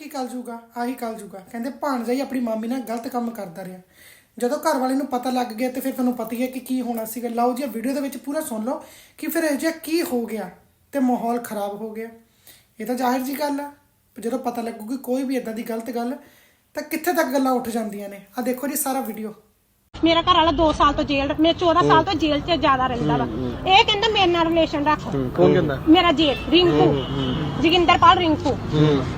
ਕੀ ਕੱਲ ਜੂਗਾ ਆਹੀ ਕੱਲ ਜੂਗਾ। ਕਹਿੰਦੇ ਭਾਣਜਾ ਹੀ ਆਪਣੀ ਮਾਮੀ ਨਾਲ ਗਲਤ ਕੰਮ ਕਰਦਾ ਰਿਹਾ। ਜਦੋਂ ਘਰ ਵਾਲੇ ਨੂੰ ਪਤਾ ਲੱਗ ਗਿਆ ਤੇ ਫਿਰ ਤੁਹਾਨੂੰ ਪਤਾ ਹੀ ਹੈ ਕਿ ਕੀ ਹੋਣਾ ਸੀਗਾ। ਲਓ ਜੀ ਵੀਡੀਓ ਦੇ ਵਿੱਚ ਪੂਰਾ ਸੁਣ ਲਓ ਕਿ ਫਿਰ ਇਹ ਜਿਹਾ ਕੀ ਹੋ ਗਿਆ ਤੇ ਮਾਹੌਲ ਖਰਾਬ ਹੋ ਗਿਆ। ਇਹ ਤਾਂ ਜ਼ਾਹਿਰ ਜੀ ਗੱਲ ਆ। ਪਰ ਜਦੋਂ ਪਤਾ ਲੱਗੂਗੀ ਕੋਈ ਵੀ ਇਦਾਂ ਦੀ ਗਲਤ ਗੱਲ ਤਾਂ ਕਿੱਥੇ ਤੱਕ ਗੱਲਾਂ ਉੱਠ ਜਾਂਦੀਆਂ ਨੇ? ਆ ਦੇਖੋ ਜੀ ਸਾਰਾ ਵੀਡੀਓ ਮੇਰਾ ਘਰ ਵਾਲਾ 2 ਸਾਲ ਤੋਂ ਜੇਲ੍ਹ ਮੈਂ 14 ਸਾਲ ਤੋਂ ਜੇਲ੍ਹ 'ਚ ਜ਼ਿਆਦਾ ਰਹਿੰਦਾ ਵਾ। ਇਹ ਕਹਿੰਦਾ ਮੇਰੇ ਨਾਲ ਰਿਲੇਸ਼ਨ ਰੱਖ। ਕੌਣ ਕਹਿੰਦਾ? ਮੇਰਾ ਜੇਠ ਰਿੰਕੂ। ਜੋਗਿੰਦਰਪਾਲ ਰਿੰਕੂ।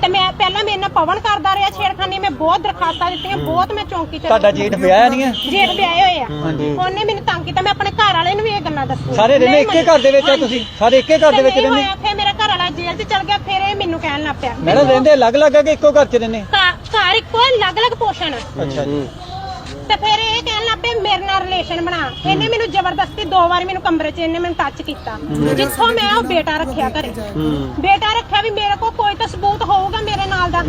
ਤੇ ਮੈਂ ਪਹਿਲਾਂ ਮੇਰੇ ਨਾਲ ਪਵਨ ਕਰਦਾ ਰਿਹਾ ਛੇੜਖਾਨੀ ਮੈਂ ਬਹੁਤ ਦਰਖਾਸਤਾਂ ਦਿੱਤੀਆਂ ਬਹੁਤ ਮੈਂ ਚੌਂਕੀ ਤੇ ਤੁਹਾਡਾ ਜੇਠ ਵਿਆਹਿਆ ਨਹੀਂ ਹੈ? ਜੇਠ ਵਿਆਹੇ ਹੋਏ ਆ। ਉਹਨੇ ਮੈਨੂੰ ਤੰਗ ਕੀਤਾ ਮੈਂ ਆਪਣੇ ਘਰ ਵਾਲੇ ਨੂੰ ਵੀ ਇਹ ਗੱਲਾਂ ਦੱਸੀਆਂ। ਸਾਰੇ ਰਹਿੰਦੇ ਇੱਕੇ ਘਰ ਦੇ ਵਿੱਚ ਆ ਤੁਸੀਂ? ਸਾਰੇ ਇੱਕੇ ਘਰ ਦੇ ਵਿੱਚ ਨਹੀਂ ਰਹਿੰਦੇ? ਫਿਰ ਮੇਰਾ ਘਰ ਵਾਲਾ ਜੇਲ੍ਹ 'ਚ ਚਲ ਗਿਆ ਫਿਰ ਇਹ ਮੈਨੂੰ ਕਹਿਣ ਲੱਗ ਪਿਆ। ਮੈਡਮ ਰਹਿੰਦੇ ਅਲੱਗ-ਅਲੱਗ ਆ ਕਿ ਇੱਕੋ ਘਰ 'ਚ ਰਹਿੰਦੇ? ਘਰ ਇੱਕੋ ਅਲੱਗ-ਅਲੱਗ ਪੋਸ਼ਣ। ਅੱਛਾ ਜੀ। ਤੇ ਫਿਰ ਪਏ ਮੇਰੇ ਨਾਲ ਰਿਲੇਸ਼ਨ ਬਣਾ। ਇਹਨੇ ਮੈਨੂੰ ਜ਼ਬਰਦਸਤੀ ਦੋ ਵਾਰੀ ਮੈਨੂੰ ਕਮਰੇ 'ਚ ਇਹਨੇ ਮੈਨੂੰ ਟੱਚ ਕੀਤਾ। ਜਿੱਥੋਂ ਮੈਂ ਉਹ ਬੇਟਾ ਰੱਖਿਆ ਘਰੇ। ਬੇਟਾ ਰੱਖਿਆ ਵੀ ਮੇਰੇ ਕੋਲ ਕੋਈ ਤਾਂ ਸਬੂਤ ਹੋਊਗਾ ਮੇਰੇ ਨਾਲ ਦਾ।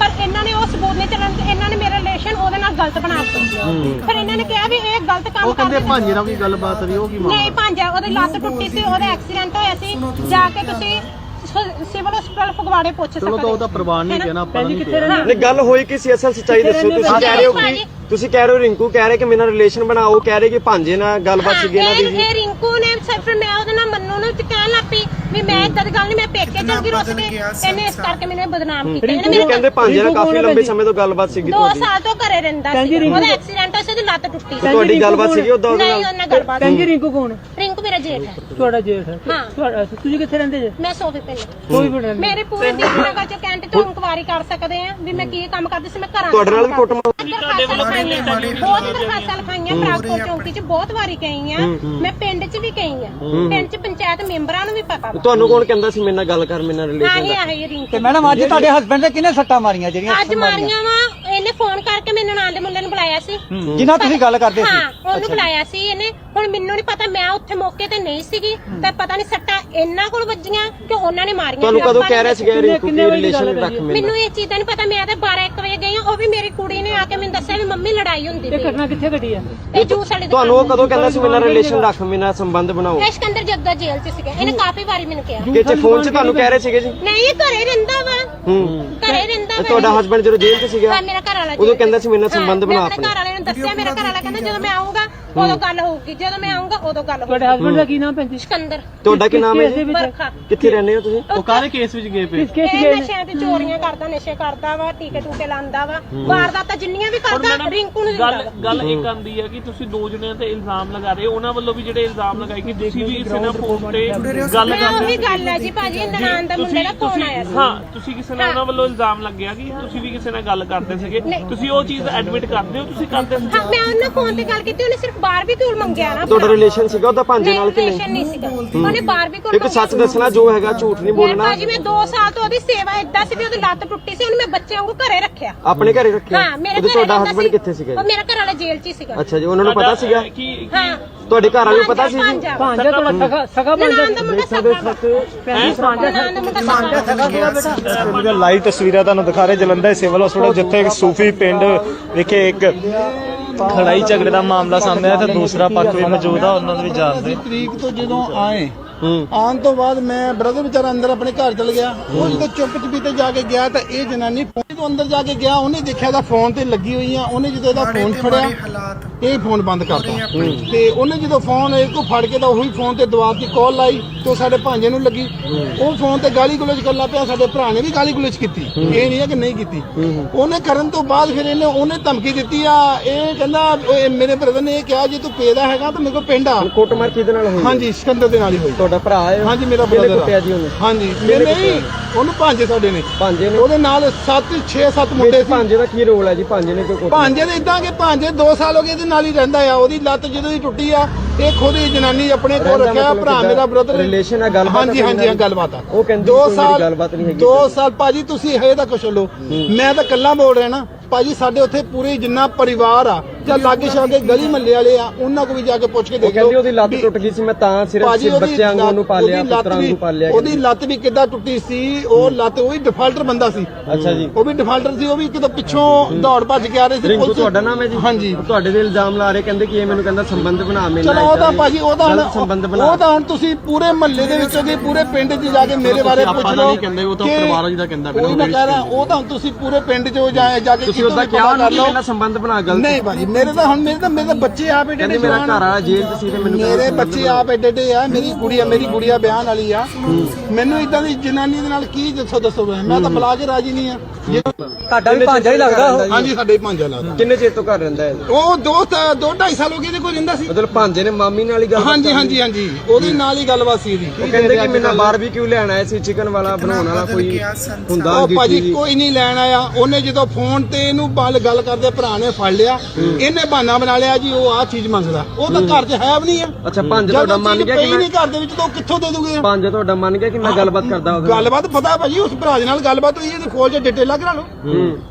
ਪਰ ਇਹਨਾਂ ਨੇ ਉਹ ਸਬੂਤ ਨਹੀਂ ਚੱਲਣ ਇਹਨਾਂ ਨੇ ਮੇਰਾ ਰਿਲੇਸ਼ਨ ਉਹਦੇ ਨਾਲ ਗਲਤ ਬਣਾ ਦਿੱਤਾ। ਫਿਰ ਇਹਨਾਂ ਨੇ ਕਿਹਾ ਵੀ ਇਹ ਗਲਤ ਕੰਮ ਉਹ ਕਹਿੰਦੇ ਭਾਂਜੇ ਨਾਲ ਕੋਈ ਗੱਲਬਾਤ ਰਹੀ ਉਹ ਕੀ ਮਾਮਲਾ ਨਹੀਂ ਭਾਂਜਾ ਉਹਦੀ ਲੱਤ ਟੁੱਟੀ ਸੀ ਉਹਦਾ ਐਕਸੀਡੈਂਟ ਹੋਇਆ ਸੀ। ਜਾ ਕੇ ਤੁਸੀਂ ਸ- ਸਿਵਲ ਹਸਪਤਾਲ ਫਗਵਾੜੇ ਪੁੱਛ ਸਕਦੇ ਚਲੋ ਤਾਂ ਉਹਦਾ ਪ੍ਰਵਾਨ ਨਹੀਂ ਕਿਹਾ ਨਾ? ਆਪਾਂ ਨਹੀਂ ਕਿਹਾ ਨਹੀਂ ਗੱਲ ਹੋਈ ਕਿ ਸੀ ਅਸਲ ਸੱਚਾਈ ਦੱਸੋ ਤੁਸੀਂ? ਕਹਿ ਰਹੇ ਹੋ ਕਿ ਤੁਸੀਂ ਕਹਿ ਰਹੇ ਹੋ ਰਿੰਕੂ ਕਹਿ ਰਹੇ ਕਿ ਮੇਰੇ ਨਾਲ ਰਿਲੇਸ਼ਨ ਬਣਾਓ ਕਹਿ ਰਹੇ ਕਿ ਭਾਂਜੇ ਨਾਲ ਗੱਲਬਾਤ ਸੀਗੀ ਇਹਨਾਂ ਦੀ ਇਹ ਜੀ। ਇਹ ਰਿੰਕੂ ਨੇ ਸਿਰਫ ਮੈਂ ਉਹਦੇ ਨਾਲ ਮੰਨੂ ਨੂੰ ਤੇ ਕਹਿਣ ਲੱਪੀ ਵੀ ਮੈਂ ਇਦਾਂ ਦੀ ਗੱਲ ਨਹੀਂ ਮੈਂ ਪੇਕੇ ਚਲ ਗਈ ਰੁੱਸ ਕੇ ਇਹਨੇ ਇਸ ਕਰਕੇ ਮੈਨੂੰ ਇਹ ਬਦਨਾਮ ਕੀਤਾ। ਇਹਨੇ ਕਹਿੰਦੇ ਭਾਂਜੇ ਨਾਲ ਕਾਫੀ ਲੰਬੇ ਸਮੇਂ ਤੋਂ ਗੱਲਬਾਤ ਸੀਗੀ ਦੋ ਤੁਹਾਡੀ। ਸਾਲ ਤੋਂ ਘਰੇ ਰਹਿੰਦਾ ਸੀ ਉਹਦਾ ਐਕਸੀਡੈਂਟ ਹੋਇਆ ਸੀ ਉਹਦੀ ਲੱਤ ਟੁੱਟੀ ਸੀ। ਤੁਹਾਡੀ ਗੱਲਬਾਤ ਸੀਗੀ ਉਦੋਂ ਉਹਦੇ ਨਹੀਂ ਨਾਲ ਉਹਨਾਂ ਗੱਲਬਾਤ ਜੀ ਰਿੰਕੂ ਕੌਣ ਰਿੰਕੂ ਮੇਰਾ ਜੇਠ ਹੈ। ਤੁਹਾਡਾ ਜੇਠ ਹੈ? ਹਾਂ। ਤੁਹਾਡਾ ਤੁਸੀਂ ਕਿੱਥੇ ਰਹਿੰਦੇ ਜੇ? ਮੈਂ ਸੋਫੇ ਪਿੰਡ। ਕੋਈ ਵੀ ਨਹੀਂ ਮੇਰੇ ਪੂਰੇ ਦੀਪਨਗਰ ਚ ਕੈਂਟ ਤੋਂ ਇਨਕੁਆਰੀ ਕਰ ਸਕਦੇ ਆ ਵੀ ਮੈਂ ਕੀ ਕੰਮ ਕਰਦੀ ਸੀ ਮੈਂ ਘਰਾਂ ਤੁਹਾਡੇ ਨਾਲ ਵੀ ਕੁੱਟਮਾਰ ਬਹੁਤ ਦਰਖਾਸਤਾਂ ਲਿਖਾਈਆਂ ਪ੍ਰਾਪਤ ਚੌਂਕੀ ਚ ਬਹੁਤ ਵਾਰੀ ਗਈ ਆ। ਮੈਂ ਪਿੰਡ ਚ ਵੀ ਗਈ ਆ। ਪਿੰਡ ਚ ਪੰਚਾਇਤ ਮੈਂਬਰਾਂ ਨੂੰ ਵੀ ਪਤਾ ਵਾ। ਤੁਹਾਨੂੰ ਕੌਣ ਕਹਿੰਦਾ ਸੀ ਮੇਰੇ ਨਾਲ ਗੱਲ ਕਰ ਮੇਰੇ ਨਾਲ ਰਿਲੇਸ਼ਨ ਦਾ ਆਹੀ ਰਿੰਕ ਤੇ ਮੈਡਮ ਅੱਜ ਤੁਹਾਡੇ ਹਸਬੰਡ ਦੇ ਕਿੰਨੇ ਸੱਟਾਂ ਮਾਰੀਆਂ ਜਿਹੜੀਆਂ ਅੱਜ ਮਾਰੀਆਂ? ਵਾ ਇਹਨੇ ਫੋਨ ਕਰਕੇ ਮੈਨੂੰ ਨਾਲ ਦੇ ਮੁੰਡੇ ਨੂੰ ਬੁਲਾਇਆ ਸੀ। ਜਿਨ੍ਹਾਂ ਤੁਸੀਂ ਗੱਲ ਕਰਦੇ ਸੀ। ਹਾਂ ਉਹਨੂੰ ਬੁਲਾਇਆ ਸੀ ਇਹਨੇ ਹੁਣ ਮੈਨੂੰ ਨਹੀਂ ਪਤਾ ਮੈਂ ਉੱਥੇ ਮੌਕੇ ਤੇ ਨਹੀਂ ਸੀਗੀ ਤੇ ਪਤਾ ਨਹੀਂ ਸੱਟਾਂ ਇਹਨਾਂ ਕੋਲ ਵੱਜੀਆਂ ਕਿ ਉਹਨਾਂ ਨੇ ਮਾਰੀਆਂ। ਤੁਹਾਨੂੰ ਕਦੋਂ ਆਪਾਂ ਕਹਿ ਰਿਹਾ ਸੀਗਾ ਰਿੰਕੂ ਕਿ ਰਿਲੇਸ਼ਨ ਰੱਖ ਮੇਰੇ ਮੈਨੂੰ ਇਹ ਚੀਜ਼ ਦਾ ਨਹੀਂ ਪਤਾ ਮੈਂ ਤਾਂ 12 1 ਵਜੇ ਗਈ ਹਾਂ ਉਹ ਵੀ ਮੇਰੀ ਕੁੜੀ ਨੇ ਆ ਕੇ ਮੈਨੂੰ ਦੱਸਿਆ ਵੀ ਮੰਮੀ ਲੜਾਈ ਹੁੰਦੀ ਇਹ ਪਈ ਘਟਨਾ ਕਿੱਥੇ ਘਟੀ ਆ? ਇਹ ਜੂਸ ਵਾਲੀ ਤੁਹਾਨੂੰ ਉਹ ਕਦੋਂ ਕਹਿੰਦਾ ਸੀ ਮੇਰੇ ਨਾਲ ਰਿਲੇਸ਼ਨ ਰੱਖ ਮੇਰੇ ਨਾਲ ਸੰਬੰਧ ਬਣਾਓ? ਸਿਕੰਦਰ ਜੱਗਾ ਜੇਲ੍ਹ 'ਚ ਸੀਗਾ ਇਹਨੇ ਕਾਫੀ ਵਾਰੀ ਮੈਨੂੰ ਕਿਹਾ। ਕਿ ਤੇ ਫੋਨ 'ਚ ਤੁਹਾਨੂੰ ਕਹਿ ਰਹੇ ਸੀਗੇ ਜੀ? ਨਹੀਂ ਇਹ ਘਰੇ ਰਹਿੰਦਾ ਵਾ। ਹੂੰ। ਘਰੇ ਰਹਿੰਦਾ ਤੇ ਵਾ। ਤੁਹਾਡਾ ਹਸਬੰਡ ਜਦੋਂ ਜੇਲ੍ਹ 'ਚ ਸੀਗਾ ਹਾਂ, ਮੇਰਾ ਘਰ ਵਾਲਾ ਉਦੋਂ ਕਹਿੰਦਾ ਸੀ ਮੇਰੇ ਨਾਲ ਸੰਬੰਧ ਬਣਾ ਆਪਣੇ ਆਪਣੇ। ਘਰ ਵਾਲੇ ਨੂੰ ਦੱਸਿਆ ਮੇਰਾ ਘਰ ਵਾਲਾ ਕਹਿੰਦਾ ਜਦੋਂ ਮੈਂ ਆਉਂਗਾ ਉਦੋਂ ਗੱਲ ਹੋਊਗੀ ਜਦੋਂ ਮੈਂ ਆਉਂਗਾ ਉਦੋਂ ਗੱਲ ਤੁਹਾਡੇ ਹੋਊਗੀ। ਹਸਬੰਡ ਦਾ ਕੀ ਨਾਮ ਭੈਣ ਜੀ? ਸਿਕੰਦਰ। ਤੁਹਾਡਾ ਕੀ ਨਾਮ ਹੈ ਕੇਸ ਦੇ ਜੀ? ਵਿੱਚ ਵਰਖਾ। ਕਿੱਥੇ ਰਹਿੰਦੇ ਹੋ ਤੁਸੀਂ? ਉਹ ਕਾਹਦੇ ਕੇਸ ਵਿੱਚ ਗਏ ਪਏ? ਕਿਸ ਕੇਸ ਇਹ ਗਏ ਨੇ? ਨਸ਼ਿਆਂ ਤੇ ਚੋਰੀਆਂ ਕਰਦਾ ਨਸ਼ੇ ਕਰਦਾ ਵਾ ਟੀਕੇ ਟੂਕੇ ਲਾਉਂਦਾ ਵਾ। ਵਾਰਦਾਤਾਂ ਜਿੰਨੀਆਂ ਵੀ ਕਰਦਾ ਰਿੰਕੂ ਨੂੰ ਗੱਲ ਦਿੰਦਾ ਵਾ। ਗੱਲ ਇੱਕ ਆਂਦੀ ਹੈ ਕਿ ਤੁਸੀਂ ਦੋ ਜਣਿਆਂ ਤੇ ਇਲਜ਼ਾਮ ਲਗਾ ਰਹੇ ਹੋ ਉਹਨਾਂ ਵੱਲੋਂ ਵੀ ਜਿਹੜੇ ਇਲਜ਼ਾਮ ਲਗਾਏ ਕਿ ਤੁਸੀਂ ਵੀ ਕਿਸੇ ਨਾਲ ਫੋਨ ਤੇ ਗੱਲ ਮੈਂ ਕਰਦੇ ਉਹੀ ਗੱਲ ਹੈ ਜੀ ਭਾਜੀ ਨਨਾਣ ਦਾ ਮੁੰਡੇ ਦਾ ਫੋਨ ਆਇਆ ਸੀ। ਹਾਂ ਤੁਸੀਂ ਕਿਸੇ ਨਾਲ ਉਹਨਾਂ ਵੱਲੋਂ ਇਲਜ਼ਾਮ ਲੱਗਿਆ ਕਿ ਤੁਸੀਂ ਵੀ ਕਿਸੇ ਨਾਲ ਗੱਲ ਕਰਦੇ ਸੀਗੇ? ਤੁਸੀਂ ਉਹ ਚੀਜ਼ ਐਡਮਿਟ ਕਰਦੇ ਹੋ ਤੁਸੀਂ ਕਰਦੇ ਸੀ ਹਾਂ ਮੈਂ ਉਹਨਾਂ ਫੋਨ ਤੇ ਗੱਲ ਕੀਤੀ ਉਹਨੇ ਸਿਰਫ ਬਾਰਬੀਕਿਊ ਮੰਗਿਆ ਨਾ ਤੁਹਾਡਾ ਰਿਲੇਸ਼ਨ ਸੀਗਾ ਉਹਦਾ ਭਾਂਜੇ ਨਾਲ ਕਿ ਨਹੀਂ? ਰਿਲੇਸ਼ਨ ਨਹੀਂ ਸੀਗਾ। ਉਹਨੇ ਬਾਰਬੀਕਿਊ ਇੱਕ ਸੱਚ ਦੱਸਣਾ ਜੋ ਹੈਗਾ ਝੂਠ ਨਹੀਂ ਬੋਲਣਾ। ਭਾਜੀ ਮੈਂ 2 ਸਾਲ ਤੋਂ ਉਹਦੀ ਸੇਵਾ ਇਦਾਂ ਸੀ ਵੀ ਉਹਦੀ ਲੱਤ ਟੁੱਟੀ ਸੀ ਉਹਨੂੰ ਮੈਂ ਬੱਚਿਆਂ ਵਾਂਗੂ ਘਰੇ ਰੱਖਿਆ। ਆਪਣੇ ਘਰੇ ਰੱਖਿਆ? ਹਾਂ ਮੇਰੇ ਘਰੇ ਤੁਹਾਡਾ ਰਹਿੰਦਾ ਹਸਬੰਡ ਸੀ। ਕਿੱਥੇ ਸੀਗਾ ਉਹ? ਮੇਰਾ ਘਰ ਵਾਲਾ ਜੇਲ੍ਹ 'ਚ ਹੀ ਸੀਗਾ। ਅੱਛਾ ਜੀ ਉਹਨਾਂ ਨੂੰ ਪਤਾ ਸੀਗਾ? ਕਿ ਹਾਂ। ਤੁਹਾਡੇ ਘਰ ਵਾਲੇ ਨੂੰ ਪਤਾ ਸੀ ਜੀ? ਭਾਂਜਾ। ਵਾ। ਤੁਹਾਡਾ ਸਗਾ ਸਗਾ ਨਨਾਣ ਦਾ ਮੁੰਡਾ ਵਾ ਭੈਣ ਭਾਂਜਾ ਨਨਾਣ ਦਾ ਮੁੰਡਾ ਸੱਕਾ ਵਾ। ਜਿਹੜੀਆਂ ਲਾਈਵ ਤਸਵੀਰਾਂ ਤੁਹਾਨੂੰ ਦਿਖਾ ਰਹੇ ਜਲੰਧਰ ਸਿਵਲ ਹਸਪਤਾਲ ਜਿੱਥੇ ਇੱਕ ਸੂਫੀ ਪਿੰਡ ਵਿਖੇ ਇੱਕ ਲੜਾਈ ਝਗੜੇ ਦਾ ਮਾਮਲਾ ਸਾਹਮਣੇ ਆਇਆ ਤੇ ਦੂਸਰਾ ਪੱਖ ਵੀ ਮੌਜੂਦ ਆ, ਉਹਨਾਂ ਨੂੰ ਵੀ ਜਾਣਦੇ। ਤਰੀਕ ਤੋਂ ਜਦੋਂ ਆਏ ਆਉਣ ਤੋਂ ਬਾਅਦ ਮੈਂ ਬ੍ਰਦਰ ਵਿਚਾਰਾ ਅੰਦਰ ਆਪਣੇ ਘਰ ਚਲ ਗਿਆ। ਉਹ ਜਦੋਂ ਚੁੱਪ ਚਪੀਤੇ ਜਾ ਕੇ ਗਿਆ ਤਾਂ ਇਹ ਜਨਾਨੀ ਫੋਨ ਤੋਂ ਅੰਦਰ ਜਾ ਕੇ ਗਿਆ। ਉਹਨੇ ਦੇਖਿਆ ਦਾ ਫੋਨ ਤੇ ਲੱਗੀ ਹੋਈ ਆ। ਉਹਨੇ ਜਦੋਂ ਇਹਦਾ ਫੋਨ ਫੜਿਆ ਇਹ ਫੋਨ ਬੰਦ ਕਰਤਾ। ਤੇ ਉਹਨੇ ਜਦੋਂ ਫੋਨ ਇਹ ਕੋ ਫੜ ਕੇ ਤਾਂ ਉਹੀ ਫੋਨ ਤੇ ਦਵਾ ਦੀ ਕਾਲ ਲਾਈ ਤੇ ਸਾਡੇ ਭਾਂਜੇ ਨੂੰ ਲੱਗੀ। ਉਹ ਫੋਨ ਤੇ ਗਾਲੀ ਗਲੋਚ ਕਰਨਾ ਪਿਆ। ਸਾਡੇ ਭਰਾ ਨੇ ਵੀ ਗਾਲੀ ਗਲੋਚ ਕੀਤੀ। ਇਹ ਨਹੀਂ ਹੈ ਕਿ ਨਹੀਂ ਕੀਤੀ। ਉਹਨੇ ਕਰਨ ਤੋਂ ਬਾਅਦ ਫਿਰ ਇਹਨੇ ਉਹਨੇ ਧਮਕੀ ਦਿੱਤੀ ਆ। ਇਹ ਕਹਿੰਦਾ ਮੇਰੇ ਬ੍ਰਦਰ ਨੇ ਇਹ ਕਿਹਾ ਜੇ ਤੂੰ ਪੇਦਾ ਹੈਗਾ ਤਾਂ ਮੇਰੇ ਕੋਲ ਪਿੰਡ ਆ। ਕੁੱਟਮਾਰ ਕਿਹਦੇ ਨਾਲ ਹੋਈ? ਹਾਂਜੀ ਸਿਕੰਦਰ ਦੇ ਨਾਲ ਹੀ ਹੋਈ। ਤੁਹਾਡਾ ਭਰਾ ਹੈ? ਹਾਂਜੀ ਮੇਰਾ ਕਿਹਨੇ ਬ੍ਰਦਰ ਕੁੱਟਿਆ ਜੀ ਉਹਨੇ? ਹਾਂਜੀ ਮੇਰੇ ਨਹੀਂ ਉਹਨੂੰ ਭਾਂਜੇ ਸਾਡੇ ਨੇ। ਭਾਂਜੇ ਨੇ? ਉਹਦੇ ਨਾਲ 7 6 7 ਮੁੰਡੇ ਸੀ। ਭਾਂਜੇ ਦਾ ਕੀ ਰੋਲ ਹੈ ਜੀ? ਭਾਂਜੇ ਨੇ ਕੋਈ ਕੁੱਟ ਭਾਂਜੇ ਦੇ ਇਦਾਂ ਕਿ ਭਾਂਜੇ 2 ਸਾਲ ਹੋ ਗਏ ਇਹਦੇ ਨਾਲ ਹੀ ਰਹਿੰਦਾ ਆ। ਉਹਦੀ ਲੱਤ ਜਦੋਂ ਦੀ ਟੁੱਟੀ ਆ ਇਹ ਖੁਦ ਹੀ ਜਨਾਨੀ ਆਪਣੇ ਕੋਲ ਰਹਿੰਦਾ ਰੱਖਿਆ ਮਤਲਬ ਭਰਾ ਕਿੱਦਾਂ? ਮੇਰਾ ਬ੍ਰਦਰ Relation ਆ, ਗੱਲਬਾਤ ਆ ਹਾਂਜੀ ਹਾਂਜੀ ਹਾਂ ਗੱਲਬਾਤ ਆ। ਉਹ ਕਹਿੰਦੀ ਦੋ ਕੋਈ ਮੇਰੀ ਸਾਲ ਗੱਲਬਾਤ ਨਹੀਂ ਹੈਗੀ। 2 ਸਾਲ ਭਾਜੀ ਤੁਸੀਂ ਹਜੇ ਤੱਕ ਚਲੋ ਮੈਂ ਤਾਂ ਕੱਲਾ ਬੋਲ ਰਿਹਾ ਨਾ। ਭਾਜੀ ਸਾਡੇ ਉੱਥੇ ਪੂਰੇ ਜਿੰਨਾ ਪਰਿਵਾਰ ਆ ਜਾਂ ਲਾਗੇ ਛਾਗੇ ਗਲੀ ਮਹੱਲੇ ਵਾਲੇ ਆ ਉਹਨਾਂ ਕੋ ਵੀ ਜਾ ਕੇ ਪੁੱਛ ਕੇ ਉਹ ਦੇਖੋ ਕਹਿੰਦੀ ਉਹਦੀ ਲੱਤ ਟੁੱਟ ਗਈ ਸੀ ਮੈਂ ਤਾਂ ਸਿਰਫ ਬੱਚਿਆਂ ਵਾਂਗੂ ਉਹਨੂੰ ਪਾਲਿਆ ਪੁੱਤਰਾਂ ਵਾਂਗੂ ਪਾਲਿਆ ਉਹਦੀ ਲੱਤ ਵੀ ਕਿੱਦਾਂ ਟੁੱਟੀ ਸੀ ਉਹ ਲੱਤ ਉਹ ਵੀ ਡਿਫਾਲਟਰ ਬੰਦਾ ਸੀ। ਅੱਛਾ ਜੀ। ਉਹ ਵੀ ਡਿਫਾਲਟਰ ਸੀ ਉਹ ਵੀ ਕਿਤੋਂ ਪਿੱਛੋਂ ਦੌੜ ਭੱਜ ਕੇ ਆ ਰਹੇ ਸੀ ਪੁਲਿਸ- ਤੁਹਾਡਾ ਨਾਮ ਹੈ ਜੀ? ਹਾਂਜੀ। ਉਹ ਤੁਹਾਡੇ ਤੇ ਇਲਜ਼ਾਮ ਲਾ ਰਹੇ ਕਹਿੰਦੇ ਕਿ ਇਹ ਮੈਨੂੰ ਕਹਿੰਦਾ ਸੰਬੰਧ ਬਣਾ ਮੇਰੇ ਨਾਲ ਚਲੋ ਉਹ ਤਾਂ ਭਾਜੀ ਉਹ ਤਾਂ ਹੁਣ ਗਲਤ ਸੰਬੰਧ ਬਣਾ। ਉਹ ਤਾਂ ਹੁਣ ਤੁਸੀਂ ਪੂਰੇ ਮਹੱਲੇ ਦੇ ਵਿੱਚੋਂ ਦੀ ਪੂਰੇ ਪਿੰਡ 'ਚ ਜਾ ਕੇ ਮੇਰੇ ਬਾਰੇ ਪੁੱਛ ਲਓ ਨਹੀਂ ਕਹਿੰਦੇ ਉਹ ਤਾਂ ਪਰਿਵਾਰ ਜੀ ਦਾ ਕਹਿੰਦਾ ਕੋਈ ਮੈਂ ਕਹਿ ਰਿਹਾ ਉਹ ਤਾਂ ਹੁਣ ਤੁਸੀਂ ਪੂਰੇ ਪਿੰਡ 'ਚ ਜਾ ਜਾ ਕੇ ਤੁਸੀਂ ਕਿਤੋਂ ਉਹਦਾ ਕਿਹਾ ਨਹੀਂ ਸੰਬੰਧ ਬਣਾ ਗਲਤ। ਨਹੀਂ ਭਾਜੀ ਮੇਰੇ ਤਾਂ ਹੁਣ ਮੇਰੇ ਤਾਂ ਮੇਰੇ ਤਾਂ ਬੱਚੇ ਆਪ ਏਡੇ ਕਹਿੰਦੇ ਏਡੇ ਮੇਰਾ ਜਵਾਨ ਘਰ ਆ। ਵਾਲਾ ਜੇਲ੍ਹ 'ਚ ਸੀ ਤੇ ਮੈਨੂੰ ਮੇਰੇ ਬੱਚੇ ਆਪ ਏਡੇ ਏਡੇ ਆ। ਮੇਰੀ ਗੁੜੀਆ ਮੇਰੀ ਗੁੜੀਆ ਬਿਆਨ ਵਾਲੀ ਆ। ਮੈਨੂੰ ਇਦਾਂ ਦੀ ਜਨਾਨੀ ਦੇ ਨਾਲ ਕੀ ਦੱਸੋ ਦੱਸੋ ਮੈਂ। ਮੈਂ ਤਾਂ ਬੁਲਾ ਕੇ ਰਾਜੀ ਨਹੀਂ ਆ। ਜੇ- ਤੁਹਾਡਾ ਵੀ ਭਾਂਜਾ ਹੀ ਲੱਗਦਾ ਉਹ? ਹਾਂਜੀ ਸਾਡੇ ਭਾਂਜਾ ਲੱਗਦਾ। ਕਿੰਨੇ ਚਿਰ ਤੋਂ ਘਰ ਰਹਿੰਦਾ ਹੈ ਉਹ ਦੋ ਦੋ ਢਾਈ ਸਾਲ ਹੋ ਗਏ ਇਹਦੇ ਕੋਲ ਰਹਿੰਦਾ ਸੀ। ਮਤਲਬ ਭਾਂਜੇ ਨੇ ਮਾਮੀ ਨਾਲ ਹੀ ਗੱਲ ਹਾਂਜੀ ਹਾਂਜੀ ਹਾਂਜੀ। ਉਹਦੀ ਨਾਲ ਹੀ ਗੱਲਬਾਤ ਸੀ ਇਹਦੀ। ਉਹ ਕਹਿੰਦੇ ਕਿ ਮੈਨੂੰ ਬਾਰਬੀਕਿਊ ਲੈਣ ਆਇਆ ਸੀ ਚਿਕਨ ਵਾਲਾ ਬਣਾਉਣ ਵਾਲਾ ਕੋਈ ਹੁੰਦਾ ਉਹ ਭਾਜੀ ਕੋਈ ਨਹੀਂ ਲੈਣ ਆਇਆ। ਉਹਨੇ ਜਦੋਂ ਫੋਨ ਤੇ ਇਹਨੂੰ ਬਾਲ ਗੱਲ ਕਰਦੇ ਭਰਾ ਨੇ ਫੜ ਲਿਆ। ਇਹਨੇ ਬਹਾਨਾ ਬਣਾ ਲਿਆ ਜੀ ਉਹ ਆਹ ਚੀਜ਼ ਮੰਗਦਾ। ਉਹ ਤਾਂ ਘਰ 'ਚ ਹੈ ਵੀ ਨਹੀਂ ਆ। ਅੱਛਾ ਭਾਂਜਾ ਤੁਹਾਡਾ ਮੰਨ ਗਿਆ ਕਿ ਮੈਂ ਨਹੀਂ ਘਰ ਦੇ ਵਿੱਚ ਤਾਂ ਉਹ ਕਿੱਥੋਂ ਦੇ ਦੂਗੇ ਭਾਂਜਾ ਤੁਹਾਡਾ ਮੰਨ ਗਿਆ ਕਿ ਮੈਂ ਗੱਲਬਾਤ ਕਰਦਾ ਉਹਦੇ ਨਾਲ। ਗੱਲਬਾਤ ਪਤਾ ਭਾਜੀ ਉਸ ਭਰਾ ਦੇ ਨਾਲ ਗੱਲਬਾਤ ਹੋਈ ਇਹਦੇ ਫੋਨ 'ਚ ਡਿਟੇਲਾਂ ਕਰਾ ਲਓ।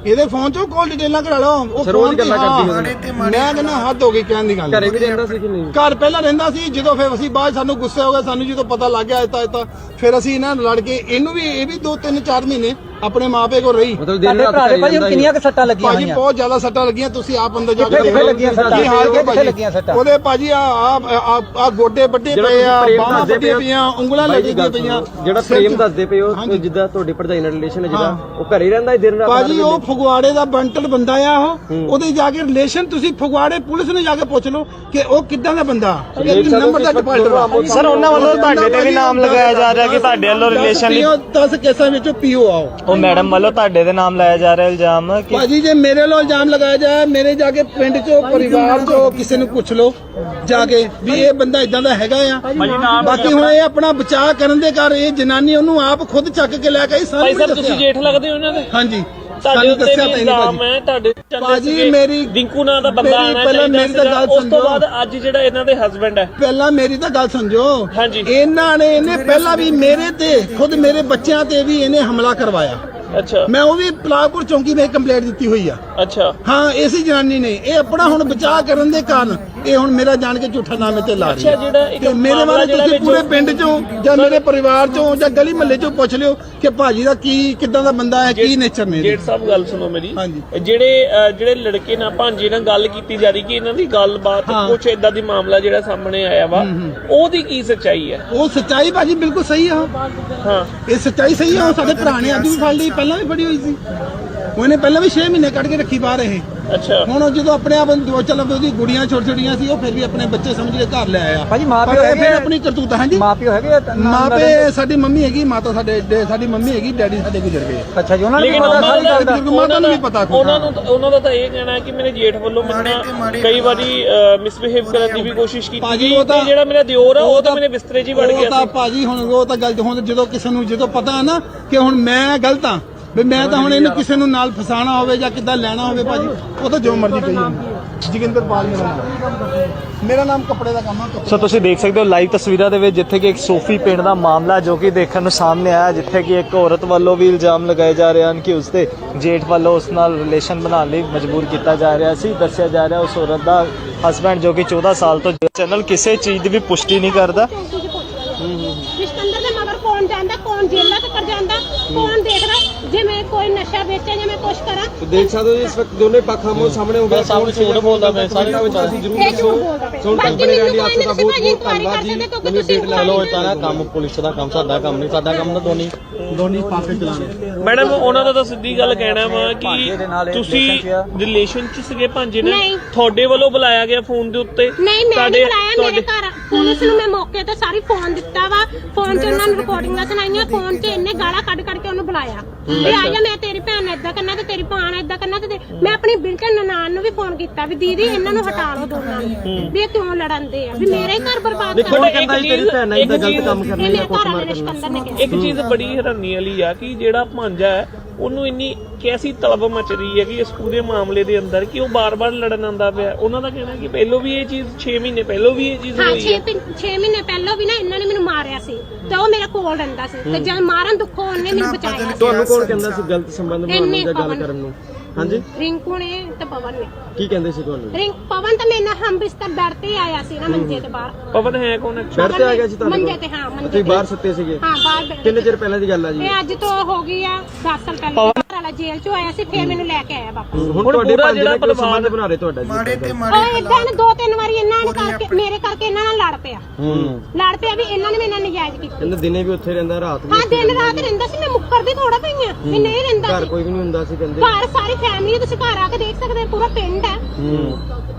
ਇਹਦੇ ਫੋਨ 'ਚੋਂ ਕੋਲ ਡਿਟੇਲਾਂ ਕਰਾ ਲਓ। ਉਹ ਰੋਜ਼ ਫੋਨ ਤੇ ਗੱਲਾਂ ਕਰਦੀ ਮੈਂ ਕਹਿੰਦਾ ਹੱਦ ਹੋ ਗਈ ਕਹਿਣ ਦੀ ਗੱਲ। ਘਰੇ ਵੀ ਰਹਿੰਦਾ ਸੀ ਕਿ ਨਹੀਂ? ਘਰ ਪਹਿਲਾਂ ਰਹਿੰਦਾ ਸੀ ਜਦੋਂ ਫਿਰ ਅਸੀਂ ਬਾਅਦ ਸਾਨੂੰ ਗੁੱਸੇ ਹੋ ਗਿਆ ਸਾਨੂੰ ਜਦੋਂ ਪਤਾ ਲੱਗ ਗਿਆ ਇਤਾ ਇਤਾ ਫਿਰ ਅਸੀਂ ਇਹਨਾਂ ਨਾਲ ਲੜ ਕੇ ਇਹਨੂੰ ਵੀ ਇਹ ਵੀ 2 3 4 ਮਹੀਨੇ ਆਪਣੇ ਮਾਪੇ ਕੋਲ ਰਹੀ ਮਤਲਬ ਦਿਨ ਰਾਤ ਭਰਾ ਦੇ ਭਾਜੀ ਹੁਣ ਕਿੰਨੀਆਂ ਕੁ ਸੱਟਾਂ ਲੱਗੀਆਂ ਭਾਜੀ ਹੋਈਆਂ ਬਹੁਤ ਜ਼ਿਆਦਾ ਸੱਟਾਂ ਲੱਗੀਆਂ ਤੁਸੀਂ ਆਪ ਅੰਦਰ ਜਾ ਕੇ ਕਿੱਥੇ ਦੇਖੋ। ਲੱਗੀਆਂ ਸੱਟਾਂ? ਕੀ ਹਾਲ ਹੈ ਕਿੱਥੇ ਭਾਜੀ? ਲੱਗੀਆਂ ਸੱਟਾਂ? ਉਹਦੇ ਭਾਜੀ ਆ ਆ ਆ ਗੋਡੇ ਵੱਡੇ ਜਿਹੜਾ ਪਏ ਆ ਤੁਸੀਂ ਪ੍ਰੇਮ ਬਾਹਾਂ ਦੱਸਦੇ ਵੱਡੀਆਂ ਪਏ ਪਈਆਂ ਉਂਗਲਾਂ ਬਾਈ ਜੀ ਲੱਗੀਆਂ ਗੱਲ ਪਈਆਂ ਸੁਣੋ, ਜਿਹੜਾ ਸਿਰ ਪ੍ਰੇਮ 'ਚ- ਦੱਸਦੇ ਪਏ ਹੋ ਹਾਂਜੀ। ਜਿੱਦਾਂ ਤੁਹਾਡੀ ਭਰਜਾਈ ਨਾਲ ਰਿਲੇਸ਼ਨ ਹੈ ਜਿਹੜਾ ਹਾਂ। ਉਹ ਘਰੇ ਹੀ ਰਹਿੰਦਾ ਹੈ ਦਿਨ ਰਾਤ ਭਾਜੀ ਉਹ? ਫਗਵਾੜੇ ਦਾ ਬੰਟਲ ਬੰਦਾ ਆ ਉਹ ਉਹਦੇ ਜਾ ਕੇ ਰਿਲੇਸ਼ਨ ਤੁਸੀਂ ਫਗਵਾੜੇ ਪੁਲਿਸ ਨੂੰ ਜਾ ਕੇ ਪੁੱਛ ਲਓ ਕਿ ਉਹ ਕਿੱਦਾਂ ਦਾ ਬੰਦਾ ਕਿ ਨੰਬਰ ਦਾ ਡਿਫਾਲਟਰ ਆ ਸਰ ਉਹਨਾਂ ਵੱਲੋਂ ਤੁਹਾਡੇ ਤੇ ਵੀ ਨਾਮ ਲਗਾਇਆ ਜਾ ਰਿਹਾ ਕਿ ਤੁਹਾਡੇ ਵੱਲੋਂ ਰਿਲੇਸ਼ਨ 10 ਕੇਸਾਂ ਵਿੱਚੋਂ ਪੀਓ ਆਓ ਉਹ ਮੈਡਮ ਵੱਲੋਂ ਤੁਹਾਡੇ ਦੇ ਨਾਮ ਲਾਇਆ ਜਾ ਰਿਹਾ ਇਲਜ਼ਾਮ। ਕਿ ਭਾਜੀ ਜੇ ਮੇਰੇ ਵੱਲੋਂ ਇਲਜ਼ਾਮ ਲਗਾਇਆ ਜਾਏ ਮੇਰੇ ਜਾ ਕੇ ਪਿੰਡ ਚੋਂ ਪਰਿਵਾਰ ਚੋਂ ਕਿਸੇ ਨੂੰ ਪੁੱਛ ਲਓ ਜਾ ਕੇ ਵੀ ਇਹ ਬੰਦਾ ਇਦਾਂ ਦਾ ਹੈਗਾ ਆ। ਬਾਕੀ ਹੁਣ ਇਹ ਆਪਣਾ ਬਚਾਅ ਕਰਨ ਦੇ ਕਰ ਇਹ ਜਨਾਨੀ ਉਹਨੂੰ ਆਪ ਖੁਦ ਚੱਕ ਕੇ ਲੈ ਕੇ ਆਈ ਭਾਈ ਸਰ। ਤੁਸੀਂ ਜੇਠ ਲੱਗਦੇ ਹੋ ਇਹਨਾਂ ਦੇ? ਹਾਂਜੀ। ਤੁਹਾਡੇ ਸਾਨੂੰ ਉੱਤੇ ਦੱਸਿਆ ਵੀ ਤਾਂ ਨਹੀਂ ਇਲਜ਼ਾਮ ਭਾਜੀ ਹੈ ਤੁਹਾਡੇ ਚੱਲੇ ਭਾਜੀ, ਸੀਗੇ, ਮੇਰੀ- ਰਿੰਕੂ ਨਾਂ ਦਾ ਬੰਦਾ ਮੇਰੀ ਆਣਾ ਪਹਿਲਾਂ ਚਾਹੀਦਾ ਮੇਰੀ ਤਾਂ ਸੀਗਾ। ਗੱਲ ਉਸ ਤੋਂ ਸਮਝੋ। ਬਾਅਦ ਅੱਜ ਜਿਹੜਾ ਇਹਨਾਂ ਦੇ ਹਸਬੰਡ ਹੈ ਪਹਿਲਾਂ ਮੇਰੀ ਤਾਂ ਗੱਲ ਸਮਝੋ ਹਾਂਜੀ। ਇਹਨਾਂ ਨੇ ਇਹਨੇ ਪਹਿਲਾਂ ਵੀ ਮੇਰੇ ਤੇ ਖੁਦ ਮੇਰੇ ਬੱਚਿਆਂ ਤੇ ਵੀ ਇਹਨੇ ਹਮਲਾ ਕਰਵਾਇਆ ਅੱਛਾ। ਮੈਂ ਉਹ ਵੀ ਪਲਾਗਪੁਰ ਚੌਂਕੀ ਵਿੱਚ ਕੰਪਲੇਂਟ ਦਿੱਤੀ ਹੋਈ ਆ। ਅੱਛਾ। ਹਾਂ ਇਸੇ ਜਨਾਨੀ ਨੇ। ਇਹ ਆਪਣਾ ਹੁਣ ਬਚਾਅ ਕਰਨ ਦੇ ਕਾਰਨ ਇਹ ਹੁਣ ਮੇਰਾ ਜਾਣ ਕੇ ਝੂਠਾ ਨਾਮ ਇੱਥੇ ਲਾ ਰਹੀ ਅੱਛਾ, ਜਿਹੜਾ ਇੱਕ ਤੇ ਮੇਰੇ ਮਾਮਲਾ ਬਾਰੇ ਜਿਹੜਾ ਤੁਸੀਂ ਪੂਰੇ ਪਿੰਡ ਚੋਂ ਜਾਂ ਮੇਰੇ ਪਰਿਵਾਰ ਚੋਂ ਜਾਂ ਗਲੀ ਮਹੱਲੇ ਚੋਂ ਪੁੱਛ ਲਿਓ ਕਿ ਭਾਜੀ ਦਾ ਕੀ ਕਿੱਦਾਂ ਦਾ ਬੰਦਾ ਹੈ ਕੀ ਨੇਚਰ ਨੇ ਇਹਦੇ। ਜੇਠ ਸਾਹਿਬ ਗੱਲ ਸੁਣੋ ਮੇਰੀ। ਹਾਂਜੀ। ਜਿਹੜੇ ਅਹ, ਜਿਹੜੇ ਲੜਕੇ ਨਾਲ ਭਾਂਜੇ ਨਾਲ ਗੱਲ ਕੀਤੀ ਜਾ ਰਹੀ ਕਿ ਇਹਨਾਂ ਦੀ ਗੱਲਬਾਤ ਹਾਂ। ਕੁਝ ਇਦਾਂ ਦੀ ਮਾਮਲਾ ਜਿਹੜਾ ਸਾਹਮਣੇ ਆਇਆ ਵਾ ਉਹਦੀ ਕੀ ਸੱਚਾਈ ਹੈ? ਉਹ ਸੱਚਾਈ ਭਾਜੀ ਬਿਲਕੁਲ ਸਹੀ ਆ। ਹਾਂ। ਇਹ ਸੱਚਾਈ ਸਹੀ ਆ ਉਹ ਸਾਡੇ ਨੇ ਅੱਜ ਵੀ ਫੜ ਲਈ ਪਹਿਲਾਂ ਵੀ ਫੜੀ ਹੋਈ ਸੀ। ਉਹਨੇ ਪਹਿਲਾਂ ਵੀ 6 ਮਹੀਨੇ ਕੱਢ ਕੇ ਰੱਖੀ ਬਾਹਰ ਇਹ ਅੱਛਾ। ਹੁਣ ਉਹ ਜਦੋਂ ਆਪਣੇ ਆਪ ਦੋ ਚੱਲ ਉਹਦੀ ਗੁੜੀਆਂ ਛੋਟੀ ਛੋਟੀਆਂ ਸੀ ਉਹ ਫਿਰ ਵੀ ਆਪਣੇ ਬੱਚੇ ਸਮਝ ਕੇ ਘਰ ਲੈ ਆਇਆ। ਭਾਜੀ ਮਾਂ ਪਿਓ ਹੈਗੇ ਫਿਰ ਆ? ਆਪਣੀ ਕਰਤੂਤ ਹਾਂਜੀ। ਮਾਂ ਪਿਓ ਹੈਗੇ ਆ? ਨਾ- ਮਾਂ ਨਾ- ਪੇ ਸਾਡੀ ਮੰਮੀ ਹੈਗੀ ਮਾਤਾ ਸਾਡੇ ਡੇ- ਸਾਡੀ ਮੰਮੀ ਹੈਗੀ ਡੈਡੀ ਸਾਡੇ ਗੁਜ਼ਰ ਗਏ। ਅੱਛਾ ਜੀ ਉਹਨਾਂ ਨੂੰ ਪਤਾ ਸਾਰੀ ਦਾ ਗੱਲ ਦਾ। ਮਾਤਾ ਨੂੰ ਵੀ ਪਤਾ ਕੋਈ। ਉਹਨਾਂ ਨੂੰ ਉਹਨਾਂ ਦਾ ਤਾਂ ਇਹ ਕਹਿਣਾ ਹੈ ਕਿ ਮੇਰੇ ਜੇਠ ਵੱਲੋਂ ਮੈਨੂੰ ਕਈ ਵਾਰੀ ਮਿਸਬਿਹੇਵ ਕਰਨ ਦੀ ਵੀ ਕੋਸ਼ਿਸ਼ ਕੀਤੀ ਭਾਜੀ, ਗਈ ਉਹ ਤਾਂ- ਤੇ ਜਿਹੜਾ ਮੇਰਾ ਦਿਓਰ ਆ ਉਹ ਤਾਂ ਮੇਰੇ ਬਿਸਤਰੇ 'ਚ ਹੀ ਵੜ ਉਹ ਗਿਆ ਤਾਂ ਸੀ। ਭਾਜੀ ਹੁਣ ਉਹ ਤਾਂ ਗੱਲ ਹੁਣ ਜਦੋਂ ਕਿਸੇ ਨੂੰ ਜਦੋਂ ਪਤਾ ਹੈ ਨਾ ਕਿ ਹੁਣ ਮੈਂ ਗਲਤ ਹਾਂ ਵੀ ਮੈਂ ਤਾਂ ਹੁਣ ਇਹਨੂੰ ਕਿਸੇ ਨੂੰ ਨਾਲ ਫਸਾਣਾ ਹੋਵੇ ਜਾਂ ਕਿੱਦਾਂ ਲੈਣਾ ਹੋਵੇ ਭਾਜੀ ਉਹ ਤਾਂ ਜੋ ਮਰਜ਼ੀ ਕਹੀ ਜਾਂਦੇ ਜੋਗਿੰਦਰ ਪਾਲ ਮੇਰਾ ਨਾਮ। ਮੇਰਾ ਨਾਮ ਕੱਪੜੇ ਦਾ ਕੰਮ ਆ ਸੋ ਤੁਸੀਂ ਦੇਖ ਸਕਦੇ ਹੋ ਲਾਈਵ ਤਸਵੀਰਾਂ ਦੇ ਵਿੱਚ ਜਿੱਥੇ ਕਿ ਇੱਕ ਸੋਫੀ ਪਿੰਡ ਦਾ ਮਾਮਲਾ ਜੋ ਕਿ ਦੇਖਣ ਨੂੰ ਸਾਹਮਣੇ ਆਇਆ ਜਿੱਥੇ ਕਿ ਇੱਕ ਔਰਤ ਵੱਲੋਂ ਵੀ ਇਲਜ਼ਾਮ ਲਗਾਏ ਜਾ ਰਹੇ ਹਨ ਕਿ ਉਸਦੇ ਜੇਠ ਵੱਲੋਂ ਉਸ ਨਾਲ ਰਿਲੇਸ਼ਨ ਬਣਾਉਣ ਲਈ ਮਜਬੂਰ ਕੀਤਾ ਜਾ ਰਿਹਾ ਸੀ। ਦੱਸਿਆ ਜਾ ਰਿਹਾ ਉਸ ਔਰਤ ਦਾ ਹਸਬੰਡ ਜੋ ਕਿ 14 ਸਾਲ ਤੋਂ ਚੈਨਲ ਕਿਸੇ ਚੀਜ਼ ਦੀ ਵੀ ਪੁਸ਼ਟੀ ਨਹੀਂ ਕਰਦਾ। ਸਿਕੰਦਰ ਦੇ ਮਗਰ ਕੌਣ ਜਾਂਦਾ ਕੌਣ ਜੇਲ੍ਹਾਂ ਤੱਕ ਜਾਂਦਾ ਕੌਣ ਦੇਖਦਾ? ਜੇ ਮੈਂ ਕੋਈ ਨਸ਼ਾ ਵੇਚਾਂ ਜਾਂ ਮੈਂ ਕੁਛ ਕਰਾਂ ਦੇਖ ਸਕਦੇ ਹੋ ਜੀ ਇਸ ਵਕਤ ਦੋਨੇ ਪੱਖਾਂ ਮੋ ਸਾਹਮਣੇ ਹੋ ਗਏ ਸਾਹਮਣੇ ਝੂਠ ਬੋਲਦਾ ਮੈਂ ਸਾਰੇ ਵਿੱਚ ਅਸੀਂ ਜ਼ਰੂਰ ਇਹ ਦੱਸੋ। ਝੂਠ ਬੋਲਦਾ ਪਿਆ। ਸੁਣ ਬਾਕੀ ਕੰਪਨੀ ਮੈਨੂੰ ਕੋਈ ਨਹੀਂ ਬਹੁਤ ਤੁਸੀਂ ਬਹੁਤ ਭਾਜੀ ਧੰਨਵਾਦ ਜੀ ਕਰਦੇ ਕਿਉਂਕਿ ਮੈਨੂੰ ਤੁਸੀਂ ਵੇਟ ਲਾ ਲਓ। ਇਤਾਂ ਕੰਮ ਪੁਲਿਸ ਦਾ ਕੰਮ ਸਾਡਾ ਕੰਮ ਨਹੀਂ ਸਾਡਾ ਕੰਮ ਤਾਂ ਦੋਨੀ। ਦੋਨੀ ਪਾਸੇ ਚਲਾਣੇ ਮੈਡਮ ਉਹਨਾਂ ਦਾ ਤਾਂ ਸਿੱਧੀ ਗੱਲ ਕਹਿਣਾ ਵਾ ਭਾਂਜੇ ਦੇ ਨਾਲ ਕਿ ਇਹ ਤੁਸੀਂ relation 'ਚ ਆ। ਰਿਲੇਸ਼ਨ 'ਚ ਸੀਗੇ ਭਾਂਜੇ ਨਾਲ ਨਹੀਂ। ਤੁਹਾਡੇ ਵੱਲੋਂ ਬੁਲਾਇਆ ਗਿਆ ਫੋਨ ਦੇ ਉੱਤੇ? ਨਹੀਂ ਮੈਂ ਤੁਹਾਡੇ- ਨਹੀਂ ਬੁਲਾਇਆ ਮੇਰੇ ਤੁਹਾਡੇ- ਘਰ ਪੁਲਿਸ ਨੂੰ ਮੈਂ ਮੌਕੇ ਤੇ ਸਾਰੀ ਫੋਨ ਦਿੱਤਾ ਵਾ। ਫੋਨ 'ਚ ਉਹਨਾਂ ਨੂੰ ਰਿਕਾਰਡਿੰਗਾਂ ਸੁਣਾਈਆਂ ਫੋਨ 'ਚ ਇੰਨੇ ਗਾਲਾਂ ਕੱਢ ਕੱਢ ਕੇ ਉਹਨੂੰ ਬੁਲਾਇਆ। ਵੀ ਆ ਜਾ ਮੈਂ ਤੇਰੀ ਭੈਣ ਨਾਲ ਏਦਾਂ ਕਰਨਾ ਤੇ ਤੇਰੀ ਭੈਣ ਏਦਾਂ ਕਰਨਾ ਤੇ ਤੇ- ਮੈਂ ਆਪਣੀ ਬਿਲਕੁਲ ਨਨਾਣ ਨੂੰ ਵੀ ਫੋਨ ਕੀਤਾ ਵੀ ਦੀਦੀ ਇਹਨਾਂ ਨੂੰ ਹਟਾ ਲਓ ਦੋਨਾਂ ਨੂੰ। ਵੀ ਇਹ ਕਿਉਂ ਲੜਨਦੇ ਆ? ਵੀ ਮੇਰੇ ਹੀ ਘਰ ਬਰਬਾਦ ਦੇਖੋ ਕਰ ਉਹ ਕਹਿੰਦਾ ਜੀ ਤੇਰੀ ਭੈਣ ਇੱਕ ਇਦਾਂ ਗਲਤ ਕੰਮ ਇਹ ਕਰਨਾ ਮੇਰੇ ਜਾਂ ਘਰ ਵਾਲੇ ਕਰਨਾ ਸਿਕੰਦਰ ਨੇ ਕਿਹਾ। ਇੱਕ ਚੀਜ਼ ਬੜੀ ਹੈਰਾਨੀ ਵਾਲੀ ਆ ਕਿ ਜਿਹੜਾ ਭਾਂਜਾ ਹੈ ਉਹਨੂੰ ਇੰਨੀ ਕੈਸੀ ਤਲਬ ਮਚ ਰਹੀ ਹੈ ਕਿ ਇਸ ਪੂਰੇ ਮਾਮਲੇ ਦੇ ਅੰਦਰ ਕਿ ਉਹ ਬਾਰ-ਬਾਰ ਲੜਨ ਆਂਦਾ ਪਿਆ। ਉਹਨਾਂ ਦਾ ਕਹਿਣਾ ਕਿ ਪਹਿਲਾਂ ਵੀ ਇਹ ਚੀਜ਼ 6 ਮਹੀਨੇ ਪਹਿਲਾਂ ਵੀ ਇਹ ਚੀਜ਼ ਹਾਂ ਹੋਈ 6 ਹੈ 6 ਮਹੀਨੇ ਪਹਿਲਾਂ ਵੀ ਨਾ ਇਹਨਾਂ ਨੇ ਮੈਨੂੰ ਮਾਰਿਆ ਸੀ ਤੇ ਉਹ ਮੇਰੇ ਕੋਲ ਰਹਿੰਦਾ ਸੀ ਤੇ ਜਦ ਮਾਰਨ ਦੁੱਖੋਂ ਉਹਨੇ ਮੈਨੂੰ ਬਚਾਇਆ ਤੁਹਾਨੂੰ ਕੌਣ ਕਹਿੰਦਾ ਸੀ ਗਲਤ ਸੰਬੰਧ ਬਣਾਉਣ ਜਾਂ ਗੱਲ। ਕਰਨ ਨੂੰ? ਹਾਂਜੀ? ਰਿੰਕੂ ਨੇ ਤੇ ਪਵਨ ਨੇ। ਕੀ ਕਹਿੰਦੇ ਸੀ ਤੁਹਾਨੂੰ? ਰਿੰਕ ਪਵਨ ਤਾਂ ਮੇਰੇ ਨਾਲ ਹਮ ਬਿਸਤਰ ਬੈਠ ਤੇ ਆਇਆ ਸੀ ਨਾ ਮੰਜੇ ਤੇ ਬਾਹਰ। ਪਵਨ ਹੈ ਕੌਣ ਬੈਠ ਤੇ ਆ ਗਿਆ ਸੀ ਤੁਹਾਡੇ ਮੰਜੇ ਤੇ ਹਾਂ ਮੰਜੇ ਤੁਸੀਂ ਤੇ। ਬਾਹਰ ਸੁੱਤੇ ਸੀਗੇ। ਹਾਂ ਬਾਹਰ ਬੈਠ ਕਿੰਨੇ ਚਿਰ ਪਹਿਲਾਂ ਦੀ ਗੱਲ ਆ ਜੀ? ਇਹ ਅੱਜ ਤੋਂ ਹੋ ਗਈ ਆ 10 ਸਾਲ ਪਹਿਲਾਂ ਵਾਲਾ ਜੇਲ੍ਹ ਚੋਂ ਆਇਆ ਸੀ ਫਿਰ ਮੈਨੂੰ ਲੈ ਕੇ ਆਇਆ ਵਾਪਸ। ਹੁਣ ਤੁਹਾਡੇ ਪੂਰਾ ਪੰਜ ਜਿਹੜਾ ਕਿਉਂ ਪਰਿਵਾਰ- ਸੰਬੰਧ ਬਣਾ ਰਹੇ ਤੁਹਾਡਾ ਜੀ ਮਾੜੇ ਤੇ ਮਾੜੇ ਉਹ ਇਦਾਂ ਨੇ ਦੋ ਤਿੰਨ ਵਾਰੀ ਇਹਨਾਂ ਨੇ ਕਰਕੇ ਮੇਰੇ ਕਰਕੇ ਇਹਨਾਂ ਨਾਲ ਲੜ ਪਿਆ। ਹੂੰ। ਲੜ ਪਿਆ ਵੀ ਇਹਨਾਂ ਨੇ ਮੇਰੇ ਨਾਲ ਨਜਾਇਜ਼ ਕੀਤੀ। ਕਹਿੰਦੇ ਦਿਨੇ ਵੀ ਉੱਥੇ ਰਹਿੰਦਾ ਰਾਤ ਵੀ ਹਾਂ ਦਿਨ ਰਾਤ ਰਹਿੰਦਾ ਸੀ ਮੈਂ ਮੁੱਕਰਦੀ ਥੋੜਾ ਪਈ ਆ ਵੀ ਨਹੀਂ ਰਹਿੰਦਾ ਘਰ ਸੀ ਕੋਈ ਵੀ ਨਹੀਂ ਹੁੰਦਾ ਸੀ ਕਹਿੰਦੇ। ਘਰ ਸਾਰੀ ਫੈਮਿਲੀ ਤੁਸੀਂ ਘਰ ਆ ਕੇ ਦੇਖ ਸਕਦੇ ਹੋ ਪੂਰਾ ਪਿੰਡ ਹੈ।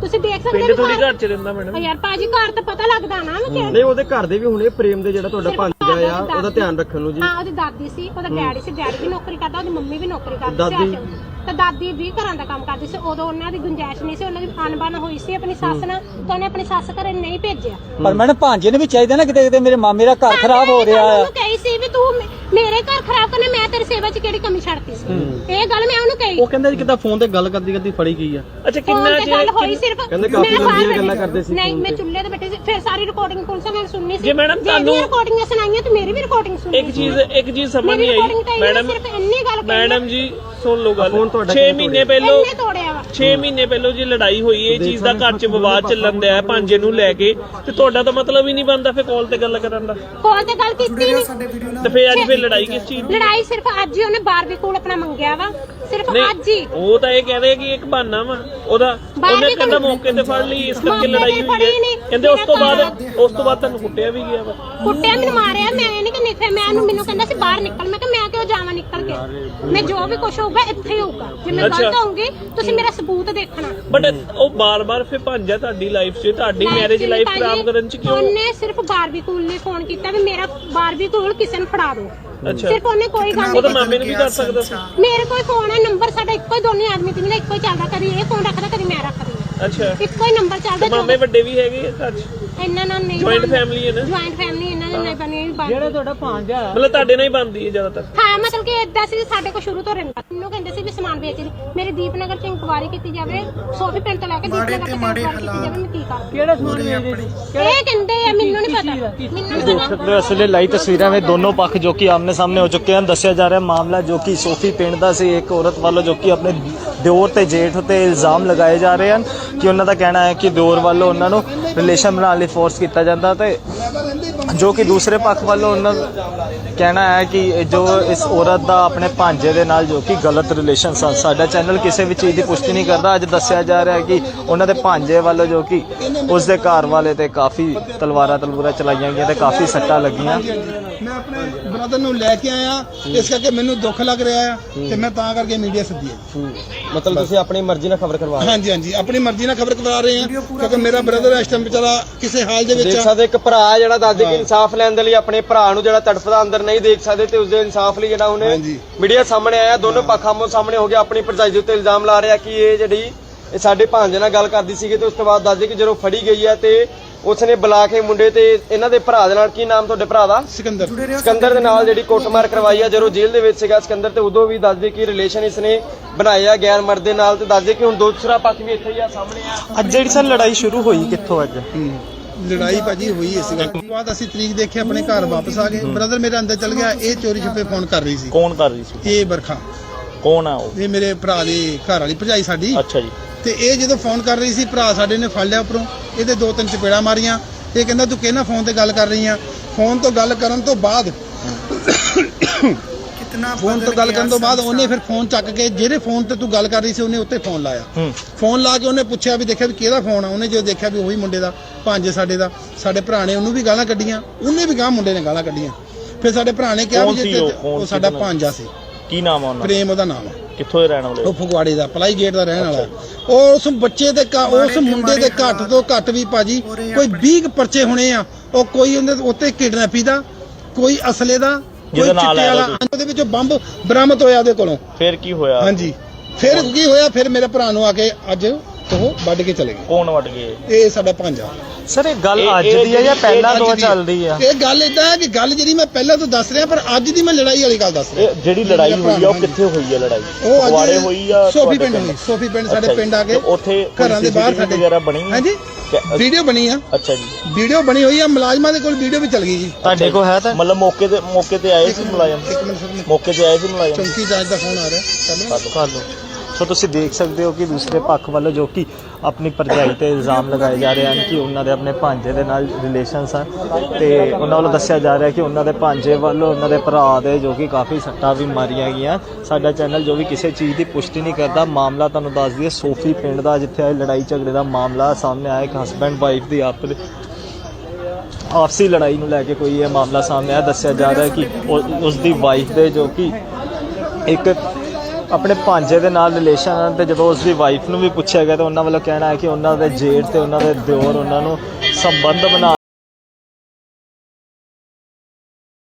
ਤੁਸੀਂ ਦੇਖ ਸਕਦੇ ਪਿੰਡ ਹੋ ਥੋੜੀ ਘਰ ਘਰ ਚ ਰਹਿੰਦਾ ਮੈਡਮ ਯਾਰ ਭਾਜੀ ਘਰ ਤਾਂ ਪਤਾ ਲੱਗਦਾ ਨਾ ਮੈਂ ਕਿ ਨਹੀਂ ਉਹਦੇ ਘਰ ਦੇ ਵੀ ਹੁਣੇ ਪ੍ਰੇਮ ਦੇ ਜਿਹੜਾ ਤੁਹਾਡਾ ਸਿਰਫ ਭਾਂਜਾ ਆ ਉਹਦਾ ਧਿਆਨ ਰੱਖਣ ਨੂੰ ਜੀ। ਹਾਂ ਉਹਦੀ ਦਾਦੀ ਸੀ ਉਹਦਾ ਡੈਡੀ ਸੀ ਡੈਡੀ ਵੀ ਨੌਕਰੀ ਕਰਦਾ ਉਹਦੀ ਮੰਮੀ ਵੀ ਨੌਕਰੀ ਕਰਦੀ ਸੀ ਦਾਦੀ? ਆਸ਼ਰਮ। ਤੇ ਦਾਦੀ ਵੀ ਘਰਾਂ ਦਾ ਕੰਮ ਕਰਦੀ ਸੀ ਉਦੋਂ ਉਹਨਾਂ ਦੀ ਗੁੰਜਾਇਸ਼ ਨਹੀਂ ਸੀ ਉਹਨਾਂ ਦੀ ਅਣਬਣ ਹੋਈ ਸੀ ਆਪਣੀ ਸੱਸ ਨਾਲ ਤਾਂ ਉਹਨੇ ਆਪਣੀ ਸੱਸ ਘਰੇ ਨਹੀਂ ਭੇਜਿਆ। ਪਰ ਮੈਡਮ ਭਾਂਜੇ ਨੂੰ ਵੀ ਚਾਹੀਦਾ ਨਾ ਕਿਤੇ ਕਿਤੇ ਮੇਰੇ ਮਾਮੇ ਦਾ ਘਰ ਖਰਾਬ ਹੋ ਰਿਹਾ ਆ। ਉਹਨੂੰ ਕਹੀ ਸੀ ਵੀ ਤੂੰ ਮੇ- ਮੇਰੇ ਘਰ ਖਰਾਬ ਕਰਨਾ ਮੈਂ ਤੇਰੀ ਸੇਵਾ 'ਚ ਕਿਹੜੀ ਕਮੀ ਛੱਡਤੀ? ਸੀ ਇਹ ਗੱਲ ਮੈਂ ਉਹਨੂੰ ਕਹੀ। ਉਹ ਕਹਿੰਦਾ ਕਿਦਾਂ ਫੋਨ ਤੇ ਗੱਲ ਕਰਦੀ ਕਰਦੀ ਫੜੀ ਗਈ ਆ। ਅੱਛਾ ਕਿੰਨਾ ਚਿਰ ਗੱਲ ਹੋਈ ਸਿਰਫ ਕਹਿੰਦੇ ਕਾਫੀ ਲੰਬੀਆਂ ਗੱਲਾਂ ਕਰਦੇ ਸੀ ਨਹੀਂ ਮੈਂ। ਚੁੱਲ੍ਹੇ ਤੇ ਬੈਠੀ ਸੀ। ਫਿਰ ਸਾਰੀ ਰਿਕਾਰਡਿੰਗ ਪੁਲਿਸ ਨੇ ਸੁਣਨੀ ਸੀ। ਜੇ ਮੈਡਮ ਜੇ ਤੁਹਾਨੂੰ- ਰਿਕਾਰਡਿੰਗਾਂ ਸੁਣਾਈਆਂ ਤੇ ਮੇਰੀ ਵੀ ਰਿਕਾਰਡਿੰਗ ਸੁਣਨੀ ਇੱਕ ਚੀਜ਼ ਇੱਕ ਚੀਜ਼ ਸਮਝ ਨਹੀਂ ਆਈ। ਮੈਡਮ ਸਿਰਫ ਇੰਨੀ ਗੱਲ ਕਹੀ ਮੈਡਮ ਜੀ ਸੁਣ ਲਓ ਗੱਲ। ਫੋਨ ਤੁਹਾਡਾ 6 ਕਿਹਨੇ ਮਹੀਨੇ ਪਹਿਲੋਂ ਇਹਨੇ ਤੋੜਿਆ ਵਾ। 6 ਮਹੀਨੇ ਪਹਿਲੋਂ ਜੀ ਲੜਾਈ ਹੋਈ ਇਹ ਚੀਜ਼ ਦਾ ਘਰ 'ਚ ਵਿਵਾਦ ਚੱਲਣ ਦਿਆ ਹੈ? ਭਾਂਜੇ ਨੂੰ ਲੈ ਕੇ। ਤੇ ਤੁਹਾਡਾ ਤਾਂ ਮਤਲਬ ਹੀ ਨਹੀਂ ਬਣਦਾ ਫਿਰ ਕਾਲ ਤੇ ਗੱਲ ਕਰਨ ਦਾ। ਕੋਲ ਤੇ ਗੱਲ ਕੀਤੀ ਨਹੀਂ ਤੇ ਫਿਰ ਅੱਜ ਫਿਰ ਲੜਾਈ ਕਿਸ ਚੀਜ਼ ਦੀ? ਲੜਾਈ ਸਿਰਫ ਅੱਜ ਹੀ ਉਹਨੇ ਬਾਰਬੀਕੂਲ ਆਪਣਾ ਮੰਗਿਆ ਵਾ। ਸਿਰਫ ਅੱਜ ਹੀ। ਉਹ ਤਾਂ ਇਹ ਕਹਦੇ ਕਿ ਇੱਕ ਬਹਾਨਾ ਵਾ। ਉਹਦਾ ਬਾਹਰ ਉਹਨੇ ਵੀ ਕਹਿੰਦਾ ਕੋਈ- ਮੌਕੇ ਤੇ ਫੜ ਲਈ ਇਸ ਕਰਕੇ ਮੌਕੇ ਤੇ ਲੜਾਈ ਹੋਈ ਫੜੀ ਹੈ। ਨਹੀਂ। ਕਹਿੰਦੇ ਉਸ ਤੋਂ ਬਾਅਦ ਉਸ ਤੋਂ ਬਾਅਦ ਤੁਹਾਨੂੰ ਕੁੱਟਿਆ ਵੀ ਗਿਆ ਵਾ। ਕੁੱਟਿਆ ਮੈਨੂੰ ਮਾਰਿਆ ਮੈਂ ਫਿਰ ਮੈਂ ਉਹਨੂੰ ਮੈਨੂੰ ਕਹਿੰਦਾ ਸੀ ਬਾਹਰ ਨਿਕਲ। ਮੈਂ ਕਿਹਾ ਮੈਂ ਕਿਉਂ ਜਾਵਾਂ ਨਿਕਲ ਕੇ? ਮੈਂ ਜੋ ਵੀ ਕੁਝ ਹੋਊਗਾ ਇੱਥੇ ਹੀ ਹੋਊਗਾ। ਜੇ ਮੈਂ। ਗਲਤ ਹੋਊਂਗੀ ਤੁਸੀਂ ਮੇਰਾ ਸਬੂਤ ਦੇਖਣਾ। ਬਟ ਉਹ ਬਾਰ-ਬਾਰ ਫਿਰ ਭਾਂਜਾ ਤੁਹਾਡੀ ਲਾਈਫ 'ਚ। ਤੁਹਾਡੀ ਮੈਰਿਜ ਲਾਈਫ ਖਰਾਬ ਕਰਨ 'ਚ ਕਿਉਂ? ਉਹਨੇ ਸਿਰਫ ਬਾਰਬੀਕੂਲ ਨੇ ਫੋਨ ਕੀਤਾ ਵੀ ਮੇਰਾ ਬਾਰਬੀਕੂਲ ਕਿਸੇ ਨੂੰ ਫੜਾ ਦਿਓ। ਅੱਛਾ। ਸਿਰਫ ਉਹਨੇ ਕੋਈ ਗੱਲ ਉਹ ਤਾਂ ਮਾਮੇ ਨੂੰ ਵੀ ਕਰ ਸਕਦਾ ਸੀ। ਮੇਰੇ ਕੋਲ ਫੋਨ ਹੈ ਨੰਬਰ ਸਾਡਾ ਇੱਕੋ ਹੀ ਦੋਨੇ ਆਦਮੀ ਤੇ ਮੇਰਾ ਇੱਕੋ ਹੀ ਚੱਲਦਾ ਕਦੀ ਇਹ ਫੋਨ ਰੱਖਦਾ ਕਦੀ ਮੈਂ ਰੱਖਦੀ ਹਾਂ। ਅੱਛਾ। ਇੱਕੋ ਹੀ ਨੰਬਰ ਚੱਲਦਾ ਮਾਮੇ ਵੱਡੇ ਵੀ ਹੈਗੇ ਆ ਘਰ 'ਚ? ਇਹਨਾਂ ਨਾਲ ਨਹੀਂ ਜੁਆਇੰਟ ਫੈਮਿਲੀ ਹੈ ਨਾ? ਜੁਆਇੰਟ ਫੈਮਿਲੀ ਇਹਨਾਂ ਨਾਲ ਨਹੀਂ ਬਣੀ ਜਿਹੜਾ ਤੁਹਾਡਾ ਭਾਂਜਾ ਹੈ, ਮਤਲਬ ਤੁਹਾਡੇ ਨਾਲ ਹੀ ਬਣਦੀ ਹੈ ਜ਼ਿਆਦਾਤਰ? ਹਾਂ ਮਤਲਬ ਕਿ ਇਦਾਂ ਸੀ ਸਾਡੇ ਕੋਲ ਸ਼ੁਰੂ ਤੋਂ ਰਹਿੰਦਾ ਮੈਨੂੰ ਕਹਿੰਦੇ ਸੀ ਵੀ ਸਮਾਨ ਵੇਚ ਦੇ। ਮੇਰੇ ਦੀਪਨਗਰ ਚ ਇਨਕੁਆਰੀ ਕੀਤੀ ਜਾਵੇ ਸੋਫੀ ਪਿੰਡ ਤੋਂ ਲੈ ਕੇ ਦੀਪਨਗਰ ਤੇ ਤੱਕ ਮਾੜੇ ਜਾਵੇ ਮੈਂ ਕੀ ਕਰਾਂ? ਕਿਹੜਾ ਸਮਾਨ ਵੇਚਦੇ ਸੀ? ਇਹ ਕਹਿੰਦੇ ਆ ਮੈਨੂੰ ਨਹੀਂ ਪਤਾ। ਮੈਨੂੰ ਨਹੀਂ ਦੇਖ ਪਤਾ ਸਕਦੇ ਹੋ ਇਸ ਵੇਲੇ ਲਾਈ ਤਸਵੀਰਾਂ ਵਿੱਚ ਦੋਨੋਂ ਪੱਖ ਜੋ ਕਿ ਆਮਨੇ ਸਾਹਮਣੇ ਹੋ ਚੁੱਕੇ ਹਨ। ਦੱਸਿਆ ਜਾ ਰਿਹਾ ਮਾਮਲਾ ਜੋ ਕਿ ਸੋਫੀ ਪਿੰਡ ਦਾ ਸੀ। ਇੱਕ ਔਰਤ ਵੱਲੋਂ ਜੋ ਕਿ ਆਪਣੇ ਦਿਓਰ ਤੇ ਜੇਠ ਤੇ ਇਲਜ਼ਾਮ ਲਗਾਏ ਜਾ ਰਹੇ ਹਨ ਕਿ ਉਹਨਾਂ ਦਾ ਕਹਿਣਾ ਹੈ ਕਿ ਦਿਓਰ ਵੱਲੋਂ ਉਹਨਾਂ ਨੂੰ ਰਿਲੇਸ਼ਨ ਬਣਾਉਣ ਲਈ ਫੋਰਸ ਕੀਤਾ ਜਾਂਦਾ ਤੇ ਜੋ ਕਿ ਦੂਸਰੇ ਪੱਖ ਵੱਲੋਂ ਉਹਨਾਂ ਦਾ ਕਹਿਣਾ ਹੈ ਕਿ ਜੋ ਇਸ ਔਰਤ ਦਾ ਆਪਣੇ ਭਾਂਜੇ ਦੇ ਨਾਲ ਜੋ ਕਿ ਗਲਤ ਰਿਲੇਸ਼ਨ ਸਨ ਸਾਡਾ ਚੈਨਲ ਕਿਸੇ ਵੀ ਚੀਜ਼ ਦੀ ਪੁਸ਼ਟੀ ਨਹੀਂ ਕਰਦਾ। ਅੱਜ ਦੱਸਿਆ ਜਾ ਰਿਹਾ ਹੈ ਕਿ ਉਹਨਾਂ ਦੇ ਭਾਂਜੇ ਵੱਲੋਂ ਜੋ ਕਿ ਉਸ ਦੇ ਘਰ ਵਾਲੇ ਤੇ ਕਾਫੀ ਤਲਵਾਰਾਂ ਤਲਵਾਰਾਂ ਚਲਾਈਆਂ ਗਈਆਂ ਤੇ ਕਾਫੀ ਸੱਟਾਂ ਲੱਗੀਆਂ। ਮੈਂ ਆਪਣੇ ਬ੍ਰਦਰ ਨੂੰ ਲੈ ਕੇ ਆਇਆ ਇਸ ਕਰਕੇ ਮੈਨੂੰ ਦੁੱਖ ਲੱਗ ਰਿਹਾ ਆ ਤੇ ਮੈਂ ਤਾਂ ਕਰਕੇ ਮੀਡੀਆ ਸੱਦੀ ਹੈ ਮਤਲਬ ਤੁਸੀਂ ਆਪਣੀ ਮਰਜ਼ੀ ਨਾਲ ਖਬਰ ਕਰਵਾ ਰਹੇ ਹੋ। ਹਾਂਜੀ ਹਾਂਜੀ ਆਪਣੀ ਮਰਜ਼ੀ ਨਾਲ ਖਬਰ ਕਰਵਾ ਰਹੇ ਹਾਂ ਕਿਉਂਕਿ ਮੇਰਾ ਬ੍ਰਦਰ ਇਸ ਟਾਈਮ ਵਿਚਾਰਾ ਕਿਸੇ ਹਾਲ ਦੇ ਵਿੱਚ ਦੇਖ ਆ। ਸਕਦੇ ਇੱਕ ਭਰਾ ਜਿਹੜਾ ਦੱਸਦੇ ਕਿ ਇਨਸਾਫ ਲੈਣ ਦੇ ਲਈ ਆਪਣੇ ਭਰਾ ਨੂੰ ਜਿਹੜਾ ਤੜਫਦਾ ਅੰਦਰ ਨਹੀਂ ਦੇਖ ਸਕਦੇ ਤੇ ਉਸਦੇ ਇਨਸਾਫ ਲਈ ਜਿਹੜਾ ਉਹਨੇ ਹਾਂਜੀ। ਮੀਡੀਆ ਸਾਹਮਣੇ ਆਇਆ ਦੋਨੋਂ ਪੱਖ ਆਮੋ ਸਾਹਮਣੇ ਹੋ ਗਿਆ ਆਪਣੀ ਭਰਜਾਈ ਦੇ ਉੱਤੇ ਇਲਜ਼ਾਮ ਲਾ ਰਿਹਾ ਕਿ ਇਹ ਜਿਹੜੀ ਇਹ ਸਾਡੇ ਭਾਂਜੇ ਨਾਲ ਗੱਲ ਕਰਦੀ ਸੀਗੀ ਤੇ ਉਸ ਤੋਂ ਬਾਅਦ ਦੱਸਦੇ ਕਿ ਜਦੋਂ ਫੜੀ ਗਈ ਹੈ ਤੇ ਉਸਨੇ ਬੁਲਾ ਕੇ ਮੁੰਡੇ ਤੇ ਇਹਨਾਂ ਦੇ ਭਰਾ ਦੇ ਨਾਲ ਕੀ ਨਾਮ ਤੁਹਾਡੇ ਭਰਾ ਦਾ? ਸਿਕੰਦਰ। ਸਿਕੰਦਰ ਦੇ ਨਾਲ ਜਿਹੜੀ ਕੁੱਟਮਾਰ ਕਰਵਾਈ ਆ ਜਦੋਂ ਜੇਲ੍ਹ ਦੇ ਵਿੱਚ ਸੀਗਾ ਸਿਕੰਦਰ ਤੇ ਉਦੋਂ ਵੀ ਦੱਸਦੇ ਕਿ ਰਿਲੇਸ਼ਨ ਇਸਨੇ ਬਣਾਇਆ ਗੈਰ ਮਰਦ ਦੇ ਨਾਲ ਤੇ ਦੱਸਦੇ ਕਿ ਹੁਣ ਦੂਸਰਾ ਪੱਖ ਵੀ ਇੱਥੇ ਹੀ ਆ ਸਾਹਮਣੇ ਆ। ਅੱਜ ਜਿਹੜੀ ਸਰ ਲੜਾਈ ਸ਼ੁਰੂ ਹੋਈ ਕਿੱਥੋਂ ਅੱਜ? ਲੜਾਈ ਭਾਜੀ ਹੋਈ ਇਸ ਗੱਲ ਤੋਂ ਬਾਅਦ ਅਸੀਂ ਤਰੀਕ ਦੇਖੇ ਆਪਣੇ ਘਰ ਵਾਪਸ ਆ ਗਏ। ਬ੍ਰਦਰ ਮੇਰੇ ਅੰਦਰ ਚਲ ਗਿਆ ਇਹ ਚੋਰੀ ਛੁਪੇ ਫੋਨ ਕਰ ਰਹੀ ਸੀ। ਕੌਣ ਕਰ ਰਹੀ ਸੀ? ਇਹ ਬਰਖਾ। ਕੌਣ ਆ ਉਹ? ਇਹ ਮੇਰੇ ਭਰਾ ਦੀ ਘਰ ਵਾਲੀ ਭਰਜਾਈ ਸਾਡੀ। ਅੱਛਾ ਜੀ। ਤੇ ਇਹ ਜਦੋਂ ਫੋਨ ਕਰ ਰਹੀ ਸੀ ਭਰਾ ਸਾਡੇ ਨੇ ਫੜ ਲਿਆ ਉੱਪਰੋਂ। ਇਹਦੇ ਦੋ ਤਿੰਨ ਚਪੇੜਾ ਮਾਰੀਆਂ। ਇਹ ਕਹਿੰਦਾ ਤੂੰ ਕਿਹਨਾਂ ਫੋਨ ਤੇ ਗੱਲ ਕਰ ਰਹੀ ਆ? ਫੋਨ ਤੋਂ ਗੱਲ ਕਰਨ ਤੋਂ ਬਾਅਦ ਕਿਤਨਾ ਫੋਨ ਤੋਂ ਗੱਲ ਕਰਨ ਤੋਂ ਬਾਅਦ ਉਹਨੇ ਫਿਰ ਫੋਨ ਚੱਕ ਕੇ ਜਿਹੜੇ ਫੋਨ ਤੇ ਤੂੰ ਗੱਲ ਕਰ ਰਹੀ ਸੀ ਉਹਨੇ ਉੱਤੇ ਫੋਨ ਲਾਇਆ। ਫੋਨ ਲਾ ਕੇ ਉਹਨੇ ਪੁੱਛਿਆ ਵੀ ਦੇਖਿਆ ਵੀ ਕਿਹਦਾ ਫੋਨ ਆ। ਉਹਨੇ ਜਦੋਂ ਦੇਖਿਆ ਵੀ ਉਹੀ ਮੁੰਡੇ ਦਾ ਭਾਂਜੇ ਸਾਡੇ ਦਾ ਸਾਡੇ ਭਰਾ ਨੇ ਉਹਨੂੰ ਵੀ ਗਾਲਾਂ ਕੱਢੀਆਂ। ਉਹਨੇ ਵੀ ਗਾਂ ਮੁੰਡੇ ਨੇ ਗਾਲਾਂ ਕੱਢੀਆਂ। ਫਿਰ ਸਾਡੇ ਭਰਾ ਨੇ ਕਿਹਾ ਵੀ ਜੇ ਉਹ? ਸਾਡਾ ਭਾਂਜਾ ਸੀ। ਕੀ ਨਾਮ ਆ ਉਹਨਾਂ ਦਾ? ਪ੍ਰੇਮ ਉਹਦਾ ਨਾਮ ਆ। ਕਿੱਥੋਂ ਦੇ ਰਹਿਣ ਵਾਲੇ? ਉਹ ਫਗਵਾੜੇ ਦਾ ਪਲਾਈ ਗੇਟ ਦਾ ਰਹਿਣ ਵਾਲਾ। ਉਹ ਉਸ ਬੱਚੇ ਦੇ ਉਸ ਮੁੰਡੇ ਦੇ ਘੱਟ ਤੋਂ ਘੱਟ ਵੀ ਭਾਜੀ ਕੋਈ 20 ਕੁ ਪਰਚੇ ਹੋਣੇ ਆ ਉਹ ਕੋਈ ਉਹਦੇ ਉੱਤੇ ਕਿਡਨੈਪੀ ਦਾ ਕੋਈ ਅਸਲੇ ਦਾ ਕੋਈ ਚਿੱਟੇ ਵਾਲਾ। ਉਹਦੇ ਵਿੱਚੋਂ। ਬੰਬ ਬਰਾਮਦ ਹੋਇਆ ਉਹਦੇ ਕੋਲੋਂ। ਫਿਰ ਕੀ ਹੋਇਆ? ਹਾਂਜੀ। ਫਿਰ ਕੀ ਹੋਇਆ? ਫਿਰ ਮੇਰੇ ਭਰਾ ਨੂੰ ਆ ਕੇ ਅੱਜ ਉਹ ਵੱਢ ਕੇ ਚਲੇ ਗਏ। ਕੌਣ ਵਟ ਗਏ? ਇਹ ਸਾਡਾ ਭਾਂਜਾ। ਸਰ ਇਹ ਗੱਲ ਇਹ- ਅੱਜ ਇਹ ਦੀ ਹੈ ਜਾਂ ਪਹਿਲਾਂ ਅੱਜ ਤੋਂ ਦੀ ਹੈ। ਚੱਲਦੀ ਆ ਇਹ ਗੱਲ ਇਦਾਂ ਹੈ ਕਿ ਗੱਲ ਜਿਹੜੀ ਮੈਂ ਪਹਿਲਾਂ ਤੋਂ ਦੱਸ ਰਿਹਾ ਪਰ ਅੱਜ ਦੀ ਮੈਂ ਲੜਾਈ ਵਾਲੀ ਗੱਲ ਦੱਸ ਰਿਹਾ। ਜਿਹੜੀ ਲੜਾਈ ਹੋਈ ਆ, ਉਹ ਕਿੱਥੇ ਹੋਈ ਹੈ ਲੜਾਈ? ਉਹ ਅੱਜ ਸੋਫੀ ਪਿੰਡ ਹੋਈ ਸੋਫੀ ਪਿੰਡ ਸਾਡੇ ਪਿੰਡ ਆ ਕੇ ਉੱਥੇ ਘਰਾਂ ਦੇ ਬਾਹਰ ਸਾਡੇ ਵਗੈਰਾ ਬਣੀ ਹੈ? ਹਾਂਜੀ। ਕਿ- ਵੀਡੀਓ ਬਣੀ ਆ। ਅੱਛਾ ਜੀ। ਵੀਡੀਓ ਬਣੀ ਹੋਈ ਆ ਮੁਲਾਜ਼ਮਾਂ ਦੇ ਕੋਲ ਵੀਡੀਓ ਵੀ ਚੱਲ ਗਈ ਜੀ। ਤੁਹਾਡੇ ਕੋਲ ਹੈ ਤਾਂ? ਮਤਲਬ ਮੌਕੇ ਤੇ ਮੌਕੇ ਤੇ ਆਏ ਸੀ ਮੁਲਾਜ਼ਮ? ਇੱਕ ਮਿੰਟ ਸਰ ਮੌਕੇ ਤੇ ਆਏ ਸੀ ਮੁਲਾਜ਼ਮ? ਚੌਂਕੀ ਜਾਂਚ ਦਾ ਫੋਨ ਆ ਰਿਹਾ। ਚੱਲ ਕਰ ਲਓ। ਸੋ ਤੁਸੀਂ ਦੇਖ ਸਕਦੇ ਹੋ ਕਿ ਦੂਸਰੇ ਪੱਖ ਵੱਲੋਂ ਜੋ ਕਿ ਆਪਣੀ ਭਰਜਾਈ ਤੇ ਇਲਜ਼ਾਮ ਲਗਾਏ ਜਾ ਰਹੇ ਹਨ ਕਿ ਉਹਨਾਂ ਦੇ ਆਪਣੇ ਭਾਂਜੇ ਦੇ ਨਾਲ ਰਿਲੇਸ਼ਨਸ ਹਨ ਤੇ ਉਹਨਾਂ ਵੱਲੋਂ ਦੱਸਿਆ ਜਾ ਰਿਹਾ ਕਿ ਉਹਨਾਂ ਦੇ ਭਾਂਜੇ ਵੱਲੋਂ ਉਹਨਾਂ ਦੇ ਭਰਾ ਦੇ ਜੋ ਕਿ ਕਾਫੀ ਸੱਟਾਂ ਵੀ ਮਾਰੀਆਂ ਗਈਆਂ। ਸਾਡਾ ਚੈਨਲ ਜੋ ਵੀ ਕਿਸੇ ਚੀਜ਼ ਦੀ ਪੁਸ਼ਟੀ ਨਹੀਂ ਕਰਦਾ, ਮਾਮਲਾ ਤੁਹਾਨੂੰ ਦੱਸ ਦਈਏ, ਸੋਫੀ ਪਿੰਡ ਦਾ ਜਿੱਥੇ ਇਹ ਲੜਾਈ ਝਗੜੇ ਦਾ ਮਾਮਲਾ ਸਾਹਮਣੇ ਆਇਆ, ਇੱਕ ਹਸਬੈਂਡ ਵਾਈਫ ਦੀ ਆਪਸ ਆਪਸੀ ਲੜਾਈ ਨੂੰ ਲੈ ਕੇ ਕੋਈ ਇਹ ਮਾਮਲਾ ਸਾਹਮਣੇ ਆਇਆ। ਦੱਸਿਆ ਜਾ ਰਿਹਾ ਕਿ ਉਹ- ਉਸ ਦੀ ਵਾਈਫ ਦੇ ਜੋ ਕਿ ਇੱਕ ਆਪਣੇ ਭਾਂਜੇ ਦੇ ਨਾਲ ਰਿਲੇਸ਼ਨ ਹਨ ਤੇ ਜਦੋਂ ਉਸ ਦੀ ਵਾਈਫ ਨੂੰ ਵੀ ਪੁੱਛਿਆ ਗਿਆ ਤਾਂ ਉਹਨਾਂ ਵੱਲੋਂ ਕਹਿਣਾ ਹੈ ਕਿ ਉਹਨਾਂ ਦੇ ਜੇਠ ਤੇ ਉਹਨਾਂ ਦੇ ਦਿਓਰ ਉਹਨਾਂ ਨੂੰ ਸੰਬੰਧ ਬਣਾ